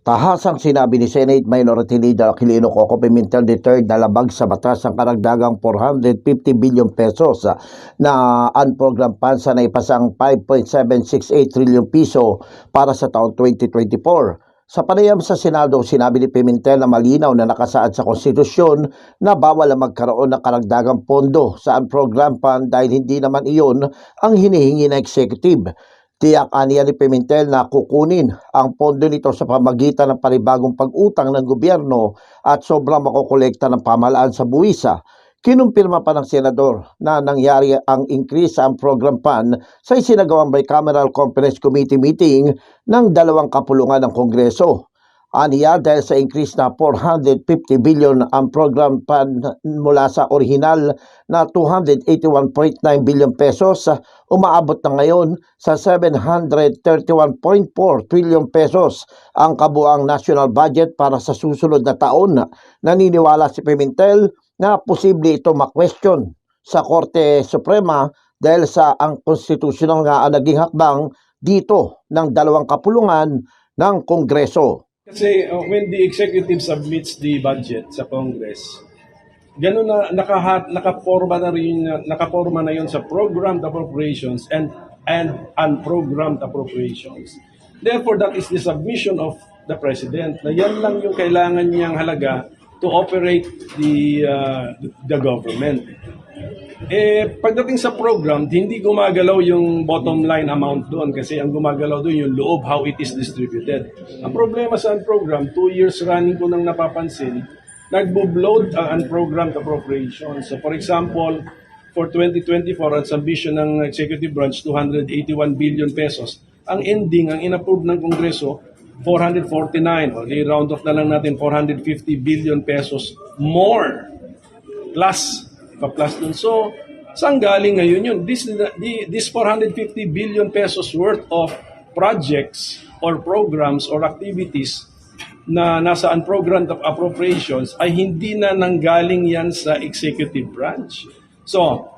Tahasang sinabi ni Senate Minority Leader Aquilino Coco Pimentel III na labag sa batas ang karagdagang 450 billion pesos na unprogrammed funds na ipasang 5.768 trillion piso para sa taong 2024. Sa panayam sa Senado, sinabi ni Pimentel na malinaw na nakasaad sa konstitusyon na bawal ang magkaroon ng karagdagang pondo sa unprogrammed fund dahil hindi naman iyon ang hinihingi ng executive. Tiyak aniya ni Pimentel na kukunin ang pondo nito sa pamagitan ng panibagong pag-utang ng gobyerno at sobrang makokolekta ng pamahalaan sa buwisa. Kinumpirma pa ng senador na nangyari ang increase sa program fund sa isinagawang bicameral conference committee meeting ng dalawang kapulungan ng Kongreso. Aniya dahil sa increase na 450 billion ang program fund mula sa orihinal na 281.9 billion pesos, umaabot na ngayon sa 731.4 trillion pesos ang kabuang national budget para sa susunod na taon. Naniniwala si Pimentel na posible ito ma-question sa Korte Suprema dahil sa ang konstitusyonal nga ang naging hakbang dito ng dalawang kapulungan ng Kongreso. Kasi uh, when the executive submits the budget sa Congress, ganun na nakahat nakaporma na rin nakaporma na 'yon sa programmed appropriations and and unprogrammed appropriations. Therefore, that is the submission of the president na yan lang yung kailangan niyang halaga to operate the uh, the government. Eh, pagdating sa program, hindi gumagalaw yung bottom line amount doon kasi ang gumagalaw doon yung loob, how it is distributed. Ang problema sa program, two years running ko nang napapansin, nagbo-bloat ang unprogrammed appropriation. So for example, for 2024, ang submission ng executive branch, 281 billion pesos. Ang ending, ang inapprove ng Kongreso, 449. O, di round off na lang natin, 450 billion pesos more plus pa-plus dun. So, saan galing ngayon yun? This, this 450 billion pesos worth of projects or programs or activities na nasa unprogrammed appropriations ay hindi na nanggaling yan sa executive branch. So,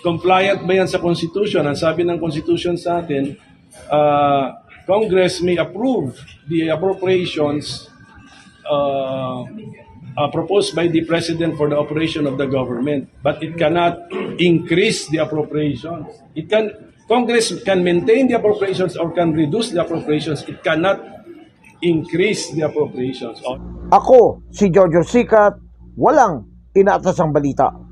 compliant ba yan sa Constitution? Ang sabi ng Constitution sa atin, uh, Congress may approve the appropriations uh, uh, proposed by the President for the operation of the government, but it cannot increase the appropriations. It can Congress can maintain the appropriations or can reduce the appropriations. It cannot increase the appropriations. Ako, si Jojo Sikat, walang inaatasang balita.